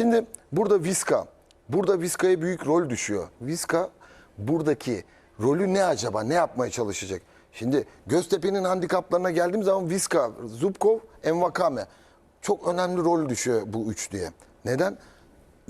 Şimdi burada Viska. Burada Viska'ya büyük rol düşüyor. Viska buradaki rolü ne acaba? Ne yapmaya çalışacak? Şimdi Göztepe'nin handikaplarına geldiğim zaman Viska, Zubkov, Envakame çok önemli rol düşüyor bu üçlüye. Neden?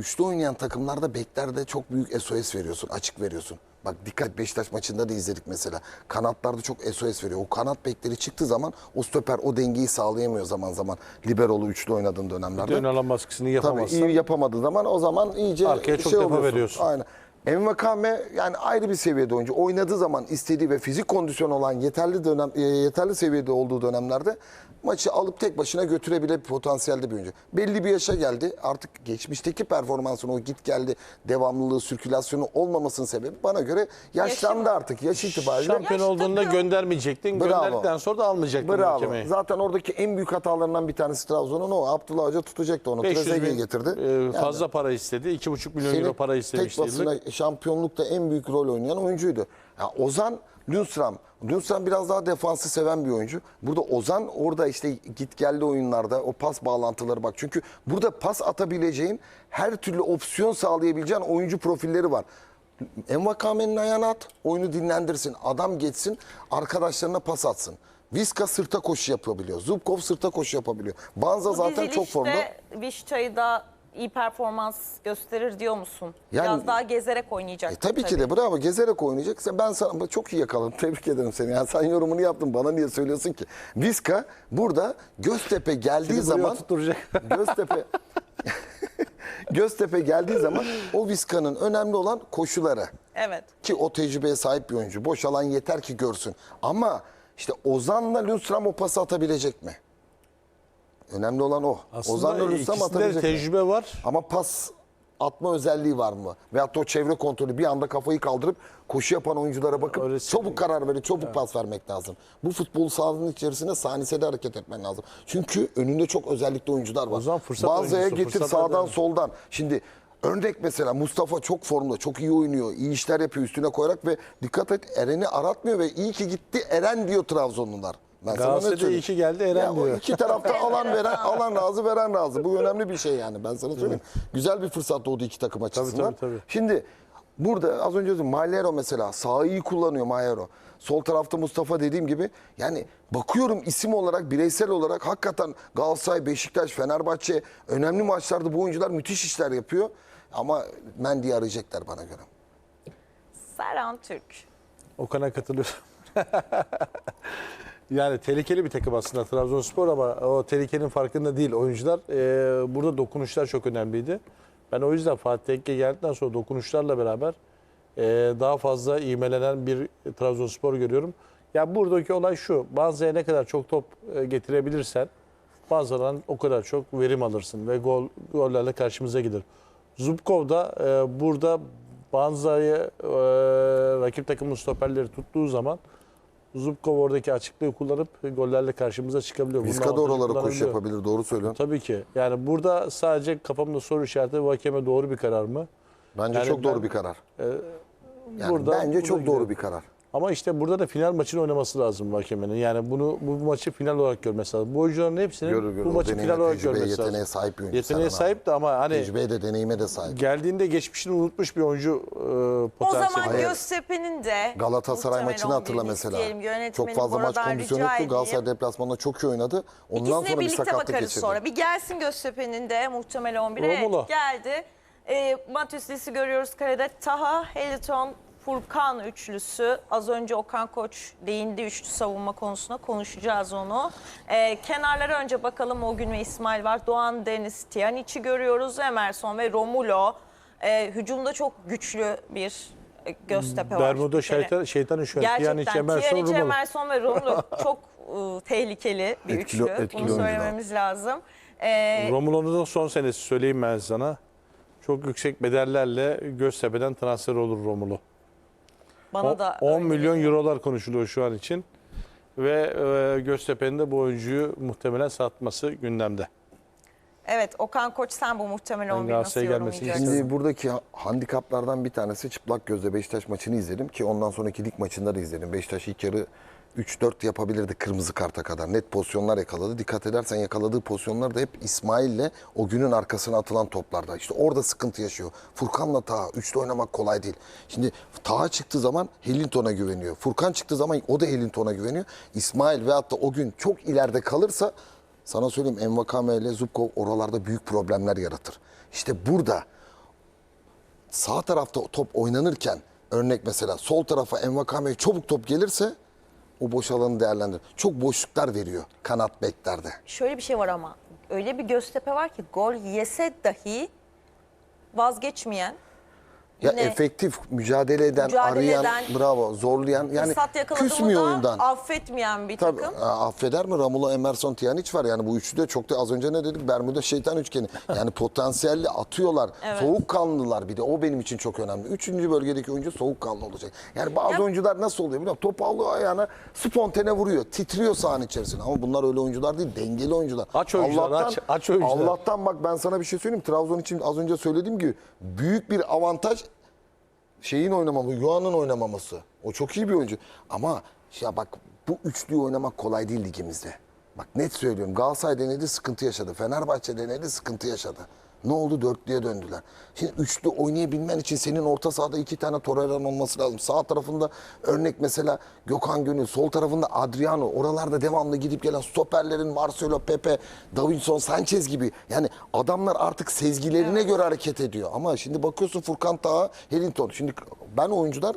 Üçlü oynayan takımlarda beklerde çok büyük SOS veriyorsun, açık veriyorsun. Bak dikkat Beşiktaş maçında da izledik mesela. Kanatlarda çok SOS veriyor. O kanat bekleri çıktığı zaman o stoper o dengeyi sağlayamıyor zaman zaman. Liberolu üçlü oynadığın dönemlerde. Ön alan baskısını Tabii yapamazsan. iyi yapamadığı zaman o zaman iyice Arkaya çok şey oluyorsun. veriyorsun. Aynen. Envakame yani ayrı bir seviyede oyuncu. Oynadığı zaman istediği ve fizik kondisyon olan yeterli dönem e, yeterli seviyede olduğu dönemlerde maçı alıp tek başına götürebilen bir potansiyelde bir oyuncu. Belli bir yaşa geldi. Artık geçmişteki performansının o git geldi devamlılığı, sirkülasyonu olmamasının sebebi bana göre yaşlandı Yaşı artık. Yaş itibariyle. Şampiyon olduğunda göndermeyecektin. Bravo. Gönderdikten sonra da almayacaktın Bravo. mahkemeyi. Zaten oradaki en büyük hatalarından bir tanesi Trabzon'un o. Abdullah Hoca tutacaktı onu. 500 Trezeguet'i bin getirdi. e, Yani- fazla para istedi. 2,5 milyon Senin euro para tek istemişti. yıllık. basına şampiyonlukta en büyük rol oynayan oyuncuydu. Ya Ozan Lundstram. Lundstram biraz daha defansı seven bir oyuncu. Burada Ozan orada işte git geldi oyunlarda o pas bağlantıları bak. Çünkü burada pas atabileceğin her türlü opsiyon sağlayabileceğin oyuncu profilleri var. Envakame'nin ayağına at, oyunu dinlendirsin. Adam geçsin, arkadaşlarına pas atsın. Viska sırta koşu yapabiliyor. Zubkov sırta koşu yapabiliyor. Banza Bu zaten çok formda. dizilişte Vişça'yı da iyi performans gösterir diyor musun? Yani- Biraz daha gezerek oynayacak. E, tabii, ki de bravo gezerek oynayacak. Sen- Ben sana çok iyi yakaladım. Tebrik ederim seni. Yani sen yorumunu yaptın. Bana niye söylüyorsun ki? Viska burada Göztepe geldiği buraya zaman tutturacak. Göztepe Göztepe geldiği zaman o Viska'nın önemli olan koşuları. Evet. Ki o tecrübeye sahip bir oyuncu. Boş alan yeter ki görsün. Ama işte Ozan'la Lundstram o pası atabilecek mi? Önemli olan o. Ozan'la Aslında Lundstram ikisinde de atabilecek mi? tecrübe var. Ama pas atma özelliği var mı? Veyahut da o çevre kontrolü bir anda kafayı kaldırıp koşu yapan oyunculara bakıp Öyle çabuk karar verip çabuk pas vermek lazım. Bu futbol sahanın içerisinde sanisede hareket etmen lazım. Çünkü önünde çok özellikli oyuncular var. O zaman fırsat Bazıya oyuncusu, getir fırsat sağdan oyuncusu. soldan. Şimdi örnek mesela Mustafa çok formda, çok iyi oynuyor, iyi işler yapıyor üstüne koyarak ve dikkat et Eren'i aratmıyor ve iyi ki gitti Eren diyor Trabzonlular. Ben Galatasaray'da söyleyeyim? iyi ki geldi, Eren Ya diyor. İki tarafta alan veren, alan razı, veren razı. Bu önemli bir şey yani. Ben sana söyleyeyim. Güzel bir fırsat doğdu iki takım açısından. tabii, tabii. Şimdi burada az önce dedim Maillero mesela sağı iyi kullanıyor Maillero. Sol tarafta Mustafa dediğim gibi yani bakıyorum isim olarak bireysel olarak hakikaten Galatasaray, Beşiktaş, Fenerbahçe önemli maçlarda bu oyuncular müthiş işler yapıyor. Ama Mendy'yi arayacaklar bana göre. Serhan Türk. Okan'a katılıyorum. yani tehlikeli bir takım aslında Trabzonspor ama o tehlikenin farkında değil oyuncular. Ee, burada dokunuşlar çok önemliydi. Ben o yüzden Fatih Tekke geldikten sonra dokunuşlarla beraber e, daha fazla ivmelenen bir Trabzonspor görüyorum. Ya buradaki olay şu. Bazıya ne kadar çok top e, getirebilirsen bazılarından o kadar çok verim alırsın ve gol gollerle karşımıza gider. Zubkov da e, burada Banza'yı e, rakip takımın stoperleri tuttuğu zaman Zubkov oradaki açıklığı kullanıp gollerle karşımıza çıkabiliyor. Vizca da oralara koşu yapabilir. Doğru söylüyorsun. Tabii ki. Yani burada sadece kafamda soru işareti Vakeme doğru bir karar mı? Bence Yani çok doğru ben- bir karar. Yani burada, bence burada çok gidiyor. doğru bir karar. Ama işte burada da final maçını oynaması lazım Vakeme'nin. Yani bunu bu maçı final olarak görmesi lazım. Bu oyuncuların hepsinin Görür görür. bu O maçı final olarak görmesi yeteneğe lazım. sahip bir oyuncu. Yeteneğe sahip de ama hani Tecrübeye de deneyime de sahip. geldiğinde geçmişini unutmuş bir oyuncu e, O potansiyeli. zaman Hayır. Göztepe'nin de Galatasaray maçını hatırla 11'ini mesela. Çok fazla maç kondisyonu yoktu. Galatasaray deplasmanında çok iyi oynadı. Ondan İkisine sonra bir sakatlık geçirdi. sonra. Bir gelsin Göztepe'nin de muhtemel 11'e. Romulo. Evet, geldi. E, Matius Lis'i görüyoruz karede. Taha, Heliton, Furkan üçlüsü. Az önce Okan Koç değindi üçlü savunma konusuna. Konuşacağız onu. E, kenarlara önce bakalım. O gün ve İsmail var. Doğan Deniz, Tiyanic'i görüyoruz. Emerson ve Romulo. E, hücumda çok güçlü bir e, Göztepe var. Bermuda şeytan, şeytanın şöyle. Gerçekten Pjanic, Emerson, Romulo. Emerson ve Romulo çok e, tehlikeli bir Etkili- üçlü. etkili Bunu oyuncular. söylememiz lazım. E, Romulo'nun da son senesi söyleyeyim ben sana. Çok yüksek bedellerle Göztepe'den transfer olur Romulo. Bana O- da 10 öyle milyon geliyor. eurolar konuşuluyor şu an için. Ve e, Göztepe'nin de bu oyuncuyu muhtemelen satması gündemde. Evet Okan Koç sen bu muhtemel Ben 11'i nasıl Galatasaray'a gelmesini yorumlayacaksın? Şimdi buradaki handikaplardan bir tanesi çıplak gözle Beşiktaş maçını izledim ki ondan sonraki lig maçında da izledim. Beşiktaş ilk yarı 3-4 yapabilirdi kırmızı karta kadar. Net pozisyonlar yakaladı. Dikkat edersen yakaladığı pozisyonlar da hep İsmail'le o günün arkasına atılan toplarda. İşte orada sıkıntı yaşıyor. Furkan'la Taha üçlü oynamak kolay değil. Şimdi Taha çıktığı zaman Helinton'a güveniyor. Furkan çıktığı zaman o da Helinton'a güveniyor. İsmail veyahut da o gün çok ileride kalırsa sana söyleyeyim Envakame ile Zubkov oralarda büyük problemler yaratır. İşte burada sağ tarafta top oynanırken örnek mesela sol tarafa Envakame'ye çabuk top gelirse o boş alanı değerlendirir. Çok boşluklar veriyor kanat beklerde. Şöyle bir şey var ama öyle bir Göztepe var ki gol yese dahi vazgeçmeyen Ya Yine efektif mücadele eden, mücadele arayan, eden, bravo, zorlayan yani küsmüyor oyundan. affetmeyen bir Tabii takım. affeder mi? Ramulo, Emerson, Tiyaniç var. Yani bu üçlü de çok da az önce ne dedik? Bermuda şeytan üçgeni. Yani potansiyelli atıyorlar. Evet. Soğukkanlılar bir de. O benim için çok önemli. Üçüncü bölgedeki oyuncu soğukkanlı olacak. Yani bazı Ya- oyuncular nasıl oluyor biliyor musun? Topu alıyor ayağına spontane vuruyor. Titriyor sahanın içerisinde. Ama bunlar öyle oyuncular değil. Dengeli oyuncular. Aç oyuncular, aç- aç oyuncular. Allah'tan bak ben sana bir şey söyleyeyim. Trabzon için az önce söylediğim gibi büyük bir avantaj şeyin oynamaması, Yuan'ın oynamaması. O çok iyi bir oyuncu. Ama ya bak bu üçlüyü oynamak kolay değil ligimizde. Bak net söylüyorum. Galatasaray denedi sıkıntı yaşadı. Fenerbahçe denedi sıkıntı yaşadı. Ne oldu? Dörtlüye döndüler. Şimdi üçlü oynayabilmen için senin orta sahada iki tane Torreira'nın olması lazım. Sağ tarafında örnek mesela Gökhan Gönül, sol tarafında Adriano. Oralarda devamlı gidip gelen stoperlerin Marcelo, Pepe, Davinson, Sanchez gibi. Yani adamlar artık sezgilerine göre hareket ediyor. Ama şimdi bakıyorsun Furkan Taha, Helinton. Şimdi ben oyuncular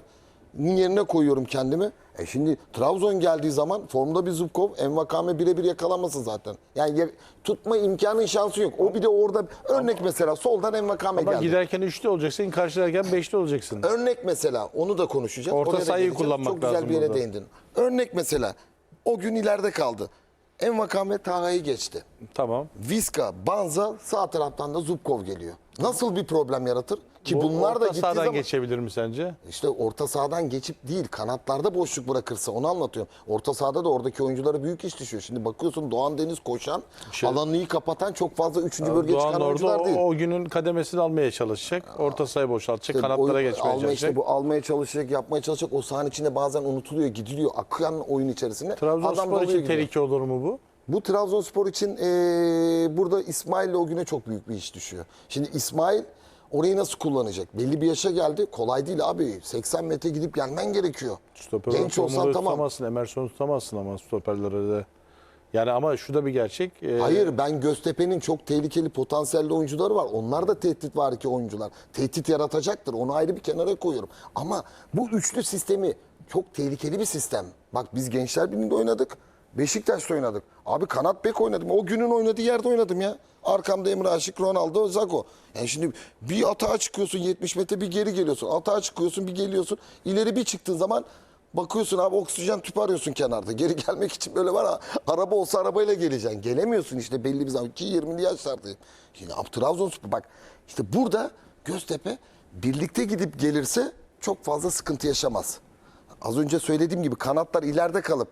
yerine koyuyorum kendimi. E şimdi Trabzon geldiği zaman formda bir Zubkov, Envakame birebir yakalamasın zaten. Yani ya- tutma imkanın şansı yok. O bir de orada örnek mesela soldan Envakame Ama geldi. giderken üçlü olacaksın, karşılarken beşli olacaksın. Örnek mesela onu da konuşacağız. Orta Oraya da sahayı geleceğiz. kullanmak Çok güzel lazım bir yere burada. değindin. Örnek mesela o gün ileride kaldı. Envakame Taha'yı geçti. Tamam. Viska, Banza sağ taraftan da Zubkov geliyor. Nasıl bir problem yaratır? Ki Bu bunlar da orta gittiği sahadan zaman... geçebilir mi sence? İşte orta sahadan geçip değil kanatlarda boşluk bırakırsa onu anlatıyorum. Orta sahada da oradaki oyunculara büyük iş düşüyor. Şimdi bakıyorsun Doğan Deniz koşan, Şey- alanı iyi kapatan çok fazla üçüncü bölgeye Doğan çıkan orada oyuncular o, değil. o günün kademesini almaya çalışacak. Orta sayı boşaltacak, İşte kanatlara oyun- geçmeye alma çalışacak. işte bu almaya çalışacak, yapmaya çalışacak. O sahanın içinde bazen unutuluyor, gidiliyor. Akıyan oyun içerisinde. Adam Trabzonspor için gidiyor. tehlike olur mu bu? Bu Trabzonspor için eee, burada İsmail'le o güne çok büyük bir iş düşüyor. Şimdi İsmail orayı nasıl kullanacak? Belli bir yaşa geldi. Kolay değil abi. 80 metre gidip gelmen gerekiyor. Stoper Genç olsan tamam. tutamazsın, Emerson'u tutamazsın ama stoperlere de. Yani ama şu da bir gerçek. e, Hayır ben Göztepe'nin çok tehlikeli potansiyelli oyuncuları var. Onlar da tehdit var ki oyuncular. Tehdit yaratacaktır. Onu ayrı bir kenara koyuyorum. Ama bu üçlü sistemi çok tehlikeli bir sistem. Bak biz Gençler Birliği'nde oynadık. Beşiktaş'ta oynadık. Abi kanat bek oynadım. O günün oynadığı yerde oynadım ya. Arkamda Emre Aşık, Ronaldo, Zago. Yani şimdi bir atağa çıkıyorsun 70 metre bir geri geliyorsun. Atağa çıkıyorsun bir geliyorsun. İleri bir çıktığın zaman Bakıyorsun abi oksijen tüpü arıyorsun kenarda. Geri gelmek için böyle var ha. Araba olsa arabayla geleceksin. Gelemiyorsun işte belli bir zaman. Ki 20'li yaşlardayım. Şimdi Trabzonspor bak işte burada Göztepe birlikte gidip gelirse çok fazla sıkıntı yaşamaz. Az önce söylediğim gibi kanatlar ileride kalıp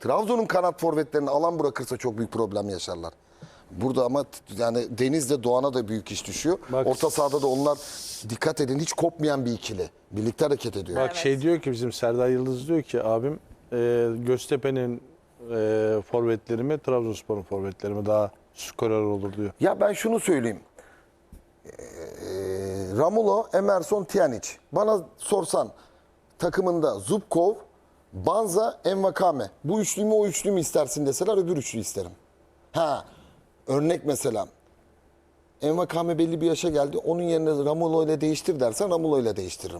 Trabzon'un kanat forvetlerini alan bırakırsa çok büyük problem yaşarlar. Burada ama yani Deniz'de Doğan'a da büyük iş düşüyor. Bak- Orta sahada da onlar dikkat edin hiç kopmayan bir ikili. Birlikte hareket ediyor. Bak Evet. şey diyor ki bizim Serdar Yıldız diyor ki abim e, Göztepe'nin e, forvetleri mi Trabzonspor'un forvetleri mi daha skorer olur diyor. Ya ben şunu söyleyeyim. Ee, Ramulo, Emerson, Tiyanic. Bana sorsan takımında Zubkov, Banza, Envakame. Bu üçlü mü o üçlü mü istersin deseler öbür üçlü isterim. Ha örnek mesela Envakame belli bir yaşa geldi. Onun yerine Ramulo ile değiştir dersen Ramulo ile değiştiririm.